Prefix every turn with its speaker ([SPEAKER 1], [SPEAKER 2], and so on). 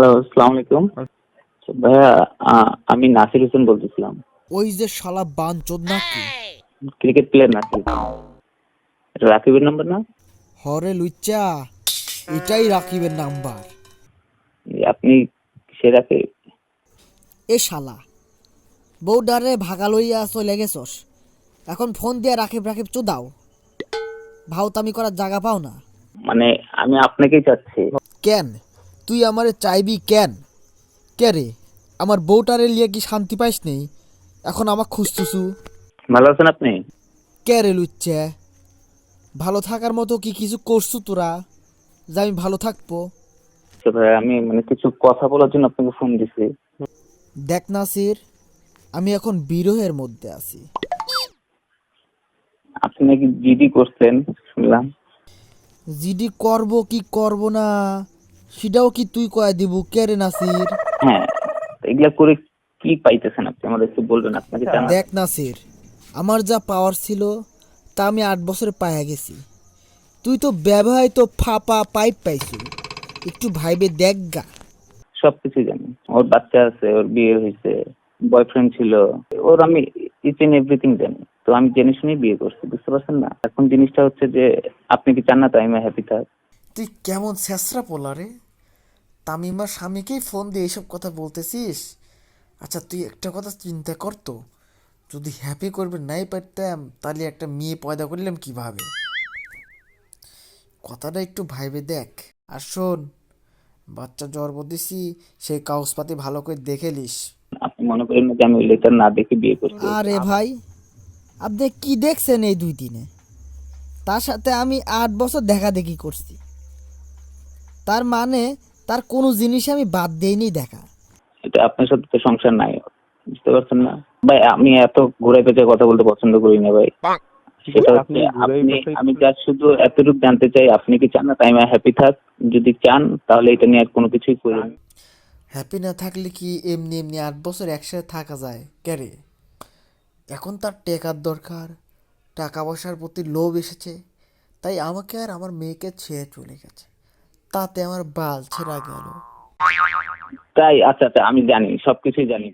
[SPEAKER 1] Hello আসসালামু আলাইকুম। ভাইয়া আমি নাসির হোসেন বলতেছিলাম।
[SPEAKER 2] ওই যে শালা বাঞ্চোদ নাকি
[SPEAKER 1] ক্রিকেট প্লেয়ার নাসির। রাকিবের নাম্বার না?
[SPEAKER 2] হরে লুচ্চা এটাই রাকিবের নাম্বার
[SPEAKER 1] আপনি সে
[SPEAKER 2] এ শালা বউডারে ভাগা লইয়া চলে গেছস। এখন ফোন দিয়ে রাখিব রাখিব চুদাও ভাওতামি করার জায়গা পাও না।
[SPEAKER 1] মানে আমি আপনাকেই চাচ্ছি।
[SPEAKER 2] কেন? তুই আমারে চাইবি কেন? কে রে? আমার বউটারে লিয়ে কি শান্তি পাইস নেই এখন আমার খুঁজতুসু
[SPEAKER 1] ভালো আছেন আপনি?
[SPEAKER 2] কে রে লুচ্চা? ভালো থাকার মতো কি কিছু করছু তোরা? যে আমি ভালো থাকব।
[SPEAKER 1] তো ভাইয়া আমি মানে কিছু কথা বলার জন্য আপনাকে ফোন দিছি।
[SPEAKER 2] দেখ নাসির আমি এখন বিরহের মধ্যে আছি।
[SPEAKER 1] আপনি নাকি জিডি করছেন শুনলাম।
[SPEAKER 2] জিডি করব কি করব না? সেটাও কি তুই কয়ে দিব? কে রে নাসির?
[SPEAKER 1] হ্যাঁ এগুলা করে কি পাইতেছেন আপনি? আমাদের একটু বলবেন আপনাকে জানা
[SPEAKER 2] দেখ নাসির আমার যা পাওয়ার ছিল তা আমি আট বছরে পায়া গেছি। তুই তো ব্যবহারিত ফাপা পাইপ পাইছু। একটু ভাইবে দেখ গা।
[SPEAKER 1] সবকিছু জানি। ওর বাচ্চা আছে ওর বিয়ে হয়েছে বয়ফ্রেন্ড ছিল ওর আমি ইচ এন্ড এভরিথিং জানি। তো আমি জেনে শুনেই বিয়ে করছি বুঝতে পারছেন না? এখন জিনিসটা হচ্ছে যে আপনি কি চান না তাই আমি হ্যাপি থাক?
[SPEAKER 2] তুই কেমন শেষরা পোলা রে? তামিমার স্বামীকেই ফোন দিয়ে এইসব কথা বলতেছিস? আচ্ছা তুই একটা কথা চিন্তা করতো যদি হ্যাপি করবে নাই পারতাম তাহলে একটা মেয়ে পয়দা করলাম কীভাবে? কথাটা একটু ভাইবে দেখ। আর শোন বাচ্চা জন্ম দিছি সেই কাগজপাতি ভালো করে দেখে লিস
[SPEAKER 1] আপনি মনে করেন যে আমি লেটার না দেখে বিয়ে করছি
[SPEAKER 2] আরে ভাই আপনি কি দেখছেন এই দুই দিনে? তার সাথে আমি আট বছর দেখা দেখি করছি। তার মানে তার কোনো জিনিস আমি বাদ দেইনি দেখা।
[SPEAKER 1] এটা আপনার সাথে তো সংসার নাই বুঝতে পারছেন না? ভাই আমি এত ঘুরে পেঁচে কথা বলতে পছন্দ করি না ভাই। সেটা হচ্ছে আপনি আমি যা শুধু এতটুকু জানতে চাই আপনি কি চান না তাই আমি হ্যাপি থাক? যদি চান তাহলে এটা নিয়ে আর কোনো কিছুই করি না।
[SPEAKER 2] হ্যাপি না থাকলে কি এমনি এমনি আট বছর একসাথে থাকা যায়? ক্যারে এখন তার টেকার দরকার টাকা পয়সার প্রতি লোভ এসেছে তাই আমাকে আর আমার মেয়েকে ছেড়ে চলে গেছে। তাতে আমার বাল ছেঁড়া গেল।
[SPEAKER 1] তাই? আচ্ছা আচ্ছা আমি জানি সবকিছুই জানি।